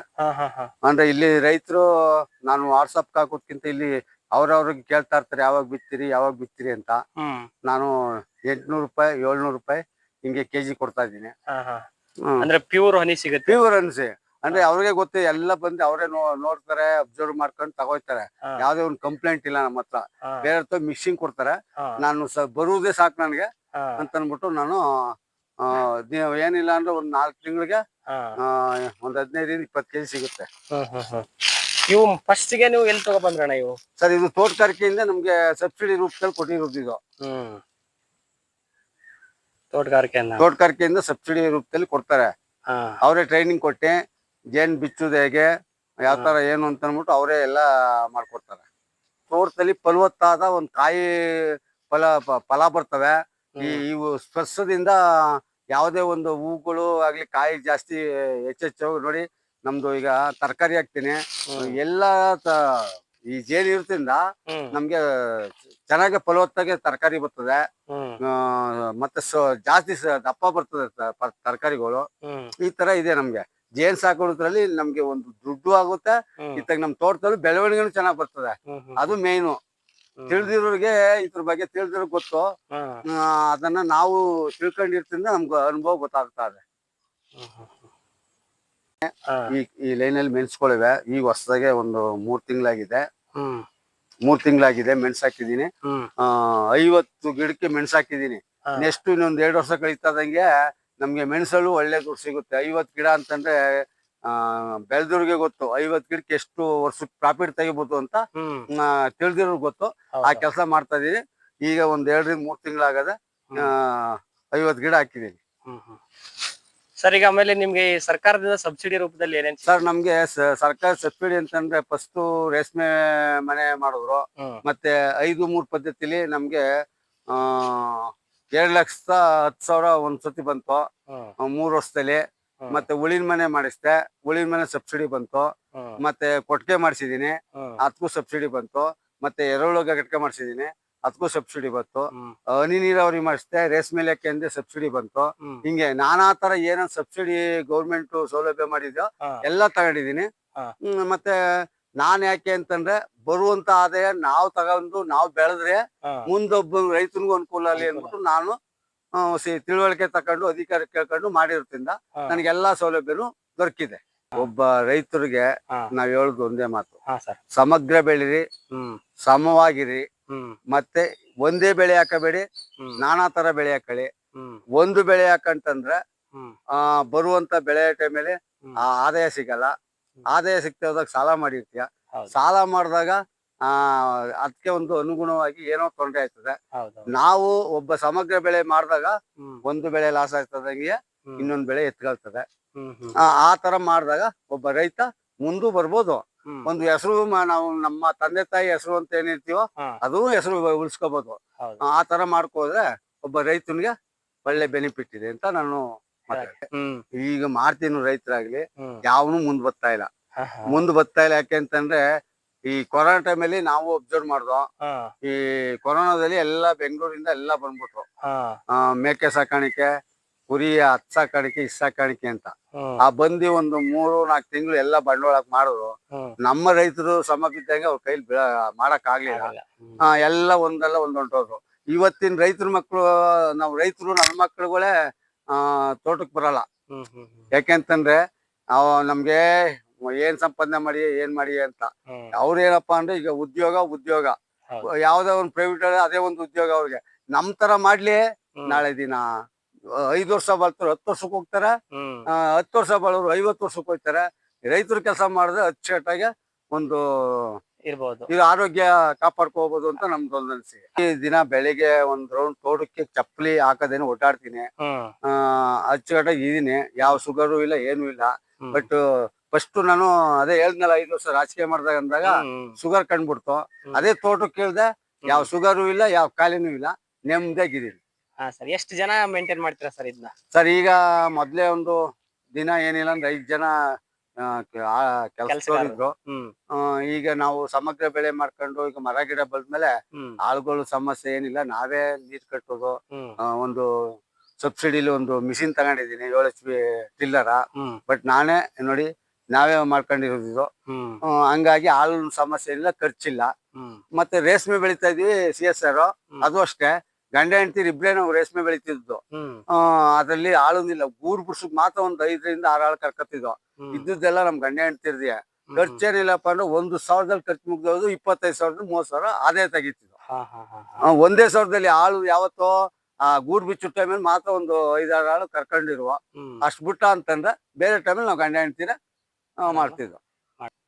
ಅಂದ್ರೆ ಇಲ್ಲಿ ರೈತರು ನಾನು ವಾಟ್ಸಪ್ ಹಾಕೋದ್ಕಿಂತ ಇಲ್ಲಿ ಅವ್ರವ್ರಿಗೆ ಕೇಳ್ತಾ ಇರ್ತಾರೆ ಯಾವಾಗ ಬಿತ್ತೀರಿ ಯಾವಾಗ ಬಿತ್ತೀರಿ ಅಂತ. ಹ್ಮ್. ನಾನು ಎಂಟ್ನೂರು ರೂಪಾಯಿ ಏಳ್ನೂರು ರೂಪಾಯಿ ಹಿಂಗೆ ಕೆಜಿ ಕೊಡ್ತಾ ಇದ್ದೀನಿ. ಅಂದ್ರೆ ಪ್ಯೂರ್ ಹನಿ ಸಿಗುತ್ತೆ. ಪ್ಯೂರ್ ಅನ್ಸಿ ಅಂದ್ರೆ ಅವ್ರಿಗೆ ಗೊತ್ತು ಎಲ್ಲ ಬಂದು ಅವರೇ ನೋಡ್ತಾರೆ ಅಬ್ಸರ್ವ್ ಮಾಡ್ಕೊಂಡು ತಗೋಯ್ತಾರೆ. ಹಾ, ಯಾವ್ದೇ ಒಂದು ಕಂಪ್ಲೇಂಟ್ ಇಲ್ಲ ನಮ್ಮ ಹತ್ರ. ಹಾ, ಬೇರೆ ಮಿಕ್ಸಿಂಗ್ ಕೊಡ್ತಾರೆ. ಹಾ, ನಾನು ಸ ಬರುವುದೇ ಸಾಕು ನನಗೆ ಹಾ, ಅಂತ ಅಂದ್ಬಿಟ್ಟು ನಾನು ಆ, ಏನಿಲ್ಲ ಅಂದ್ರೆ ಒಂದ್ ನಾಲ್ಕು ತಿಂಗಳಿಗೆ ಹಾ. ಒಂದ್ ಹದಿನೈದರಿಂದ ಇಪ್ಪತ್ತು ಕೆಜಿ ಸಿಗುತ್ತೆ. ಹ್ಮ್, ಹ್ಮ್, ಹ್ಮ್. ಇವು ಫಸ್ಟ್ಗೆ ನೀವು ಎಲ್ಲಿ ತಗೋಬಂದ್ರಣ ಇವು? ಸರ್ ಇದು ತೋಟಗಾರಿಕೆಯಿಂದ ನಮ್ಗೆ ಸಬ್ಸಿಡಿ ರೂಪದಲ್ಲಿ ಕೊಟ್ಟಿರೋದು ಇದು ಹ್ಮ್. ತೋಟಗಾರಿಕೆಯನ್ನ ತೋಟಗಾರಿಕೆಯಿಂದ ಸಬ್ಸಿಡಿ ರೂಪದಲ್ಲಿ ಕೊಡ್ತಾರೆ. ಹಾ. ಅವರೇ ಟ್ರೈನಿಂಗ್ ಕೊಟ್ಟೆ ಜೇನ್ ಬಿಚ್ಚುದು ಹೇಗೆ ಯಾವ ತರ ಏನು ಅಂತ ಅಂದ್ಬಿಟ್ಟು ಅವರೇ ಎಲ್ಲ ಮಾಡ್ಕೊಡ್ತಾರೆ. ತೋಟದಲ್ಲಿ ಫಲವತ್ತಾದ ಒಂದ್ ಕಾಯಿ ಫಲ ಪ- ಫಲ ಬರ್ತವೆ. ಈ. ಇವು ಸ್ಪರ್ಶದಿಂದ ಯಾವುದೇ ಒಂದು ಹೂಗಳು ಆಗ್ಲಿ ಕಾಯಿ ಜಾಸ್ತಿ ಹೆಚ್ಚೆಚ್ಚು ನೋಡಿ ನಮ್ದು ಈಗ ತರಕಾರಿ ಹಾಕ್ತೀನಿ. ಎಲ್ಲ ಈ ಜೇನು ಹ್ಮ್. ನಮ್ಗೆ ಚೆನ್ನಾಗಿ ಫಲವತ್ತಾಗಿ ತರಕಾರಿ ಬರ್ತದೆ. ಮತ್ತೆ ಜಾಸ್ತಿ ದಪ್ಪ ಬರ್ತದೆ ತರಕಾರಿಗಳು. ಈ ತರ ಇದೆ ನಮ್ಗೆ. ಜೇನ್ ಸಾಕೋದ್ರಲ್ಲಿ ನಮ್ಗೆ ಒಂದು ದುಡ್ಡು ಆಗುತ್ತೆ. ಇತ್ತಾಗ ನಮ್ ತೋಟದಲ್ಲಿ ಬೆಳವಣಿಗೆನು ಚೆನ್ನಾಗ್ ಬರ್ತದೆ. ಅದು ಮೇಯ್ನು ತಿಳಿದಿರೋರಿಗೆ ಇದ್ರ ಬಗ್ಗೆ ತಿಳಿದಿರೋ ಗೊತ್ತು. ಅದನ್ನ ನಾವು ತಿಳ್ಕೊಂಡಿರ್ತಿಂದ ನಮ್ಗೆ ಅನುಭವ ಗೊತ್ತಾಗ್ತಾ ಇದೆ. ಈ ಈ ಅಲ್ಲಿ ಮೆಣಸ್ಗಳಿವೆ ಈಗ ಹೊಸದಾಗೆ ಒಂದು ಮೂರ್ ತಿಂಗಳಾಗಿದೆ. ಮೂರ್ ತಿಂಗಳಾಗಿದೆ ಮೆಣಸು ಹಾಕಿದೀನಿ ಐವತ್ತು ಗಿಡಕ್ಕೆ ಮೆಣಸು ಹಾಕಿದೀನಿ. ನೆಕ್ಸ್ಟ್ ಇನ್ನೊಂದ್ ಎರಡು ವರ್ಷ ಕಳೀತದಂಗೆ ನಮ್ಗೆ ಮೆಣಸಲ್ಲೂ ಒಳ್ಳೆ ದುಡ್ಡು ಸಿಗುತ್ತೆ. ಐವತ್ ಗಿಡ ಅಂತಂದ್ರೆ ಆ ಬೆಳೆದವ್ರಿಗೆ ಗೊತ್ತು. ಐವತ್ ಗಿಡಕ್ಕೆ ಎಷ್ಟು ವರ್ಷಕ್ಕೆ ಪ್ರಾಫಿಟ್ ತೆಗಿಬಹುದು ಅಂತ ತಿಳಿದಿರೋ ತಿಳಿದಿರೋರು ಗೊತ್ತು. ಆ ಕೆಲಸ ಮಾಡ್ತಾ ಇದೀನಿ ಈಗ ಒಂದ್ ಎರಡರಿಂದ ಮೂರ್ ತಿಂಗಳಾಗದ ಐವತ್ ಗಿಡ ಹಾಕಿದೀನಿ. ಸರ್ ಈಗ ಆಮೇಲೆ ನಿಮ್ಗೆ ಈ ಸರ್ಕಾರದಿಂದ ಸಬ್ಸಿಡಿ ರೂಪದಲ್ಲಿ ಏನೇನ್ ಸರ್ ನಮ್ಗೆ ಸ- ಸರ್ಕಾರ ಸಬ್ಸಿಡಿ ಅಂತಂದ್ರೆ ಫಸ್ಟ್ ರೇಷ್ಮೆ ಮನೆ ಮಾಡಿದ್ರು. ಹ್ಮ್. ಮತ್ತೆ ಐದು ಮೂರ್ ಪದ್ಧತಿಲಿ ನಮ್ಗೆ ಆ ಎರಡ್ ಲಕ್ಷದ ಹತ್ತು ಸಾವಿರ ಒಂದ್ ಸತಿ ಬಂತು. ಮೂರು ಆ, ಮೂರ್ ವರ್ಷದಲ್ಲಿ. ಹ್ಮ್. ಮತ್ತೆ ಉಳಿನ ಮನೆ ಮಾಡಿಸ್ದೆ. ಉಳಿನ ಮನೆ ಸಬ್ಸಿಡಿ ಬಂತು. ಹ್ಮ್. ಮತ್ತೆ ಕೊಟ್ಟಿಗೆ ಮಾಡಿಸಿದೀನಿ. ಹ್ಮ್. ಅದಕ್ಕೂ ಸಬ್ಸಿಡಿ ಬಂತು. ಮತ್ತೆ ಎರೆಹುಳ ಘಟಕ ಮಾಡಿಸಿದೀನಿ. ಅದಕ್ಕೂ ಸಬ್ಸಿಡಿ ಬಂತು. ಹನಿ ನೀರಾವರಿ ಮಾಡಿಸ್ದೆ ರೇಷ್ಮೆ ಇಲಾಖೆ ಅಂದೆ ಸಬ್ಸಿಡಿ ಬಂತು. ಹಿಂಗೆ ನಾನಾ ತರ ಏನೇನ್ ಸಬ್ಸಿಡಿ ಗೌರ್ಮೆಂಟ್ ಸೌಲಭ್ಯ ಮಾಡಿದ್ಯೋ ಎಲ್ಲಾ ತಗೊಂಡಿದೀನಿ ಮತ್ತೆ ನಾನ್ ಯಾಕೆ ಅಂತಂದ್ರೆ ಬರುವಂತ ಆದಾಯ ನಾವು ತಗೊಂಡು ನಾವು ಬೆಳೆದ್ರೆ. ಮುಂದೊಬ್ಬ ರೈತನಿಗೂ ಅನುಕೂಲ ಆಗಲಿ ಅಂದ್ಬಿಟ್ಟು ನಾನು ತಿಳುವಳಿಕೆ ತಕೊಂಡು ಅಧಿಕಾರ ಕೇಳ್ಕೊಂಡು ಮಾಡಿರೋದ್ರಿಂದ. ನನಗೆಲ್ಲಾ ಸೌಲಭ್ಯನು ದೊರಕಿದೆ. ಒಬ್ಬ ರೈತರಿಗೆ. ನಾವ್ ಹೇಳುದು ಒಂದೇ ಮಾತು. ಸಮಗ್ರ ಬೆಳಿರಿ ಸಮವಾಗಿರಿ. ಮತ್ತೆ ಒಂದೇ ಬೆಳೆ ಹಾಕಬೇಡಿ ನಾನಾ ತರ ಬೆಳೆ ಹಾಕಳಿ. ಒಂದು ಬೆಳೆ ಹಾಕಂತಂದ್ರೆ ಆ ಬರುವಂತ ಬೆಳೆ ಮೇಲೆ. ಆ ಆದಾಯ ಸಿಗಲ್ಲ. ಆದಾಯ ಸಿಗ್ತಾ ಹೋದಾಗ ಸಾಲ ಮಾಡಿರ್ತೀಯ. ಸಾಲ ಮಾಡಿದಾಗ ಆ ಅದಕ್ಕೆ ಒಂದು ಅನುಗುಣವಾಗಿ ಏನೋ ತೊಂದರೆ ಆಯ್ತದೆ ನಾವು ಒಬ್ಬ ಸಮಗ್ರ ಬೆಳೆ ಮಾಡಿದಾಗ ಒಂದು ಬೆಳೆ ಲಾಸ್ ಆಗ್ತದಂಗೆ ಇನ್ನೊಂದು ಬೆಳೆ ಎತ್ಕೊಳ್ತದೆ. ಆ ತರ ಮಾಡಿದಾಗ ಒಬ್ಬ ರೈತ ಮುಂದೂ ಬರ್ಬೋದು. ಒಂದು ಹೆಸರು ನಾವು ನಮ್ಮ ತಂದೆ ತಾಯಿ ಹೆಸರು ಅಂತ ಏನಿರ್ತೀವೋ ಅದು ಹೆಸರು ಉಳಿಸ್ಕೋಬಹುದು ಆ ತರ ಮಾಡ್ಕೋದ್ರೆ ಒಬ್ಬ ರೈತನಿಗೆ ಒಳ್ಳೆ ಬೆನಿಫಿಟ್ ಇದೆ ಅಂತ ನಾನು. ಈಗ ಮಾಡ್ತೀನಿ ರೈತರಾಗ್ಲಿ ಯಾವನು ಮುಂದ್ ಬರ್ತಾ ಇಲ್ಲ. ಮುಂದ್ ಬರ್ತಾ ಇಲ್ಲ ಯಾಕೆ ಅಂತಂದ್ರೆ ಈ ಕೊರೋನಾ ಟೈಮಲ್ಲಿ ನಾವು ಅಬ್ಸರ್ವ್ ಮಾಡ್ದೋ ಈ ಕೊರೋನಾದಲ್ಲಿ ಎಲ್ಲಾ ಬೆಂಗಳೂರಿಂದ ಎಲ್ಲಾ ಬಂದ್ಬಿಟ್ರು. ಮೇಕೆ ಸಾಕಾಣಿಕೆ ಕುರಿ ಹತ್ ಸಾಕಾಣಿಕೆ ಇಸ್ ಸಾಕಾಣಿಕೆ ಅಂತ. ಆ ಬಂದಿ ಒಂದು ಮೂರು ನಾಲ್ಕು ತಿಂಗಳು ಎಲ್ಲ ಬಂಡವಾಳ ಮಾಡಿದ್ರು ನಮ್ಮ ರೈತರು ಸಮ ಬಿದ್ದಂಗೆ ಅವ್ರ ಕೈಲಿ ಮಾಡಕ್ ಆಗ್ಲಿಲ್ಲ. ಎಲ್ಲ ಒಂದಲ್ಲ ಒಂದ್ ಹೊಂಟೋದ್ರು ಇವತ್ತಿನ ರೈತರ ಮಕ್ಕಳು ನಾವು ರೈತರು ನನ್ನ ಮಕ್ಕಳುಗಳೇ ಆ ತೋಟಕ್ ಬರಲ್ಲ. ಯಾಕೆಂತಂದ್ರೆ ಅವ ನಮ್ಗೆ ಏನ್ ಸಂಪಾದನೆ ಮಾಡಿ ಏನ್ ಮಾಡಿ ಅಂತ. ಅವ್ರ ಏನಪ್ಪಾ ಅಂದ್ರೆ ಈಗ ಉದ್ಯೋಗ ಉದ್ಯೋಗ. ಯಾವ್ದೋ ಒಂದು ಪ್ರೈವೇಟ್ ಅದೇ ಒಂದು ಉದ್ಯೋಗ ಅವ್ರಿಗೆ. ನಮ್ ತರ ಮಾಡ್ಲಿ ನಾಳೆ ದಿನ. ಐದ್ ವರ್ಷ ಬಾಳ್ತಾರ ಹತ್ತು ವರ್ಷಕ್ಕೆ ಹೋಗ್ತಾರ. ಹತ್ತು ವರ್ಷ ಬಾಳೋರು ಐವತ್ತು ವರ್ಷಕ್ಕೆ ಹೋಗ್ತಾರೆ. ರೈತರು ಕೆಲಸ ಮಾಡಿದ್ರೆ ಅಚ್ಚುಕಟ್ಟಾಗಿ ಒಂದು ಇರ್ಬೋದು. ಇದು ಆರೋಗ್ಯ ಕಾಪಾಡ್ಕೋಬಹುದು ಅಂತ ನಮ್ದು ಒಂದ್ ಅನಿಸಿಕೆ. ಈ ದಿನ ಬೆಳಿಗ್ಗೆ ಒಂದ್ ರೌಂಡ್ ತೋಟಕ್ಕೆ ಚಪ್ಪಲಿ ಹಾಕದೇನು ಓಡಾಡ್ತೀನಿ. ಆ ಅಚ್ಚುಕಟ್ಟಾಗಿ ಇದೀನಿ ಯಾವ ಶುಗರು ಇಲ್ಲ ಏನು ಇಲ್ಲ. ಬಟ್ ಫಸ್ಟ್ ನಾನು ಅದೇ ಹೇಳ್ದ್ನಲ್ಲ ಐದು ವರ್ಷ ರಾಜಕೀಯ ಮಾಡ್ದಾಗ ಅಂದಾಗ ಶುಗರ್ ಕಂಡ್ಬಿಡ್ತು. ಅದೇ ತೋಟಕ್ಕೆ ಕೇಳ್ದೆ ಯಾವ ಶುಗರು ಇಲ್ಲ ಯಾವ ಕಾಲಿನೂ ಇಲ್ಲ. ನೆಮ್ಮದಿಯಾಗಿದ್ದೀನಿ. ಹಾ ಸರ್ ಎಷ್ಟು ಜನ ಮೇಂಟೈನ್ ಮಾಡ್ತೀರಾ ಸರ್ ಇದನ್ನ ಸರ್ ಈಗ ಮೊದ್ಲೇ ಒಂದು ದಿನ ಏನಿಲ್ಲ ಅಂದ್ರೆ ಐದ್ ಜನ. ಹ್ಮ್. ಈಗ ನಾವು ಸಮಗ್ರ ಬೆಳೆ ಮಾಡ್ಕೊಂಡು ಈಗ ಮರ ಗಿಡ ಬಂದ್ಮೇಲೆ ಹ್ಮ್. ಆಳುಗಳು ಸಮಸ್ಯೆ ಏನಿಲ್ಲ ನಾವೇ ನೀರ್ ಕಟ್ಟೋದು. ಹ್ಮ್. ಆ, ಒಂದು ಸಬ್ಸಿಡಿಲಿ ಒಂದು ಮಿಷಿನ್ ತಗೊಂಡಿದ್ದೀನಿ ಏಳು ಎಚ್ ಪಿ ಟಿಲ್ಲರ. ಹ್ಮ್. ಬಟ್ ನಾನೇ ನೋಡಿ ನಾವೇ ಮಾಡ್ಕೊಂಡಿರೋದು ಇದು ಹ್ಮ್. ಆ, ಹಂಗಾಗಿ ಆಳು ಸಮಸ್ಯೆ ಇಲ್ಲ ಖರ್ಚಿಲ್ಲ. ಹ್ಮ್. ಮತ್ತೆ ರೇಷ್ಮೆ ಬೆಳಿತಾ ಇದೀವಿ ಸಿ ಎಸ್ ಆರ್. ಅದು ಅಷ್ಟೇ. ಗಂಡ ಹೆಂಡತಿ ಇಬ್ರೇ ನಾವು ರೇಷ್ಮೆ ಬೆಳಿತಿದ್ದು. ಅದ್ರಲ್ಲಿ ಆಳುನಿಲ್ಲ ಊರ್ ಬಿಡ್ಸಕ್ ಮಾತ್ರ ಒಂದ್ ಐದರಿಂದ ಆರು ಆಳು ಕರ್ಕತ್ತಿದ್ವು ಇದ್ದುದೆಲ್ಲ ನಮ್ ಗಂಡ ಹೆಂಡತಿ ಖರ್ಚು ಖರ್ಚೇನಿಲ್ಲಪ್ಪ ಅಂದ್ರೆ ಒಂದು ಸಾವಿರದಲ್ಲಿ ಖರ್ಚು ಮುಗ್ದೋದು ಇಪ್ಪತ್ತೈದು ಸಾವಿರದ ಮೂವತ್ ಸಾವಿರ ಆದಾಯ ತೆಗಿತಿದ್ವು ಒಂದೇ ಸಾವಿರದಲ್ಲಿ ಆಳು ಯಾವತ್ತೋ ಆ ಗೂಡ್ ಬಿಚ್ಚು ಟೈಮಲ್ಲಿ ಮಾತ್ರ ಒಂದು ಐದಾರು ಆಳು ಕರ್ಕೊಂಡಿರುವ. ಅಷ್ಟ್ ಬಿಟ್ಟ ಅಂತಂದ್ರೆ ಬೇರೆ ಟೈಮಲ್ಲಿ ನಾವು ಗಂಡ ಹೆಂಡ್ತೀರ ಮಾಡ್ತಿದ್ವು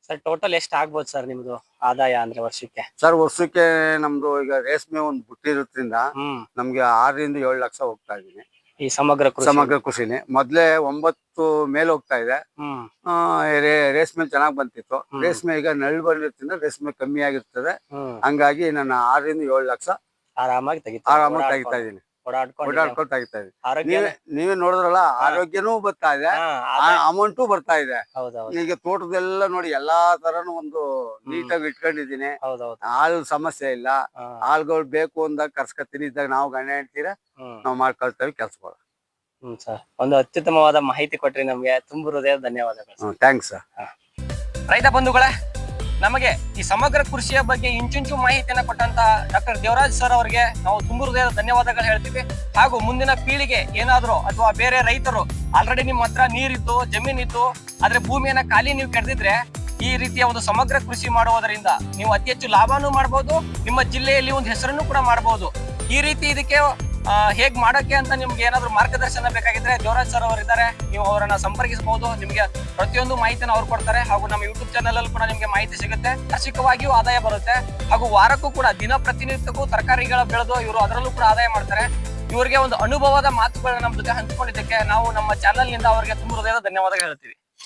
ಸರ್ ಟೋಟಲ್ ಎಷ್ಟು ಆಗ್ಬೋದು ಸರ್ ನಿಮ್ದು ಆದಾಯ ಅಂದ್ರೆ ವರ್ಷಕ್ಕೆ? ಸರ್ ವರ್ಷಕ್ಕೆ ನಮ್ದು ಈಗ ರೇಷ್ಮೆ ಒಂದು ಬುಟ್ಟಿರೋದ್ರಿಂದ ಹ್ಮ್. ನಮ್ಗೆ ಆರರಿಂದ ಏಳು ಲಕ್ಷ ಹೋಗ್ತಾ ಇದೀನಿ. ಈ ಸಮಗ್ರ ಕೃಷಿ? ಸಮಗ್ರ ಕೃಷಿನೇ. ಮೊದ್ಲೇ ಒಂಬತ್ತು ಮೇಲೆ ಹೋಗ್ತಾ ಇದೆ. ಹ್ಮ್. ಆ, ರೇ- ರೇಷ್ಮೆ ಚೆನ್ನಾಗ್ ಬಂತಿತ್ತು. ರೇಷ್ಮೆ ಈಗ ನಳ್ಳು ಬಂದಿರ್ತಿಂದ ರೇಷ್ಮೆ ಕಮ್ಮಿ ಆಗಿರ್ತದೆ. ಹ್ಮ್. ಹಂಗಾಗಿ ನಾನು ಆರರಿಂದ ಏಳು ಲಕ್ಷ ಆರಾಮಾಗಿ ತೆಗಿತಾ ಆರಾಮಾಗಿ ತೆಗಿತಾ ಇದೀನಿ ಓಡಾಡ್ಕೊಂಡು ಆರೋಗ್ಯ ನೀವೇ ನೀವೇ ನೋಡಿದ್ರಲ್ಲ ಆರೋಗ್ಯನೂ ಬರ್ತಾ ಇದೆ. ಹಾ, ಆದಾಯ- ಅಮೌಂಟು ಬರ್ತಾ ಇದೆ. ಹೌದೌದು. ಈಗ ತೋಟದೆಲ್ಲ ನೋಡಿ ಎಲ್ಲಾ ತರನು ಒಂದು ನೀಟಾಗಿ ಇಟ್ಕೊಂಡಿದೀನಿ ಹೌದೌದು. ಹಾಲು ಸಮಸ್ಯೆ ಇಲ್ಲ. ಹಾ, ಹಾಲ್ಗಳು ಬೇಕು ಅಂದಾಗ ಕರ್ಸ್ಕೊತೀನಿ ಇದ್ದಾಗ ನಾವು ಗಂಡ ಹೇಳ್ತೀರ ಹ್ಮ್. ನಾವು ಮಾಡ್ಕೊಳ್ತೇವೆ ಕೆಲ್ಸಗಳು. ಹ್ಮ್ ಸರ್. ಒಂದು ಅತ್ಯುತ್ತಮವಾದ ಮಾಹಿತಿ ಕೊಟ್ರಿ ನಮ್ಗೆ. ತುಂಬ ಹೃದಯ ಧನ್ಯವಾದಗಳು. ಥ್ಯಾಂಕ್ಸ್ ಸರ್ ರೈತ ಬಂಧುಗಳೇ ನಮಗೆ ಈ ಸಮಗ್ರ ಕೃಷಿಯ ಬಗ್ಗೆ ಇಂಚಿಂಚು ಮಾಹಿತಿಯನ್ನು ಕೊಟ್ಟಂತಹ ಡಾಕ್ಟರ್ ದೇವರಾಜ್ ಸರ್ ಅವರಿಗೆ ನಾವು ತುಂಬ ಹೃದಯದ ಧನ್ಯವಾದಗಳು ಹೇಳ್ತೀವಿ. ಹಾಗೂ ಮುಂದಿನ ಪೀಳಿಗೆ ಏನಾದರೂ ಅಥವಾ ಬೇರೆ ರೈತರು ಆಲ್ರೆಡಿ ನಿಮ್ಮ ಹತ್ರ ನೀರಿತ್ತು, ಜಮೀನಿತ್ತು, ಆದರೆ ಭೂಮಿಯನ್ನ ಖಾಲಿ ನೀವು ಕೆಡದಿದ್ರೆ ಈ ರೀತಿಯ ಒಂದು ಸಮಗ್ರ ಕೃಷಿ ಮಾಡುವುದರಿಂದ ನೀವು ಅತಿ ಹೆಚ್ಚು ಲಾಭನೂ ಮಾಡಬಹುದು ನಿಮ್ಮ ಜಿಲ್ಲೆಯಲ್ಲಿ ಒಂದು ಹೆಸರನ್ನು ಕೂಡ ಮಾಡಬಹುದು ಈ ರೀತಿ ಇದಕ್ಕೆ ಹೇಗ್ ಮಾಡಕ್ಕೆ ಅಂತ ನಿಮ್ಗೆ ಏನಾದ್ರು ಮಾರ್ಗದರ್ಶನ ಬೇಕಾಗಿದ್ರೆ ದೇವರಾಜ್ ಸರ್ ಅವರು ಇದ್ದಾರೆ. ನೀವು ಅವರನ್ನ ಸಂಪರ್ಕಿಸಬಹುದು, ನಿಮಗೆ ಪ್ರತಿಯೊಂದು ಮಾಹಿತಿನ ಅವ್ರು ಕೊಡ್ತಾರೆ. ಹಾಗೂ ನಮ್ಮ ಯೂಟ್ಯೂಬ್ ಚಾನಲ್ ಅಲ್ಲಿ ಕೂಡ ನಿಮ್ಗೆ ಮಾಹಿತಿ ಸಿಗುತ್ತೆ. ವಾರ್ಷಿಕವಾಗಿಯೂ ಆದಾಯ ಬರುತ್ತೆ. ಹಾಗೂ ವಾರಕ್ಕೂ ಕೂಡ ದಿನ ಪ್ರತಿನಿತ್ಯಕ್ಕೂ ತರಕಾರಿಗಳ ಬೆಳೆದು ಇವರು ಅದರಲ್ಲೂ ಕೂಡ ಆದಾಯ ಮಾಡ್ತಾರೆ. ಇವರಿಗೆ ಒಂದು ಅನುಭವದ ಮಾತುಗಳನ್ನ ನಮ್ಮ ಜೊತೆ ಹಂಚಿಕೊಂಡಿದ್ದಕ್ಕೆ ನಾವು ನಮ್ಮ ಚಾನಲ್ನಿಂದ ಅವರಿಗೆ ತುಂಬ ಹೃದಯದ ಧನ್ಯವಾದ ಹೇಳ್ತೀವಿ.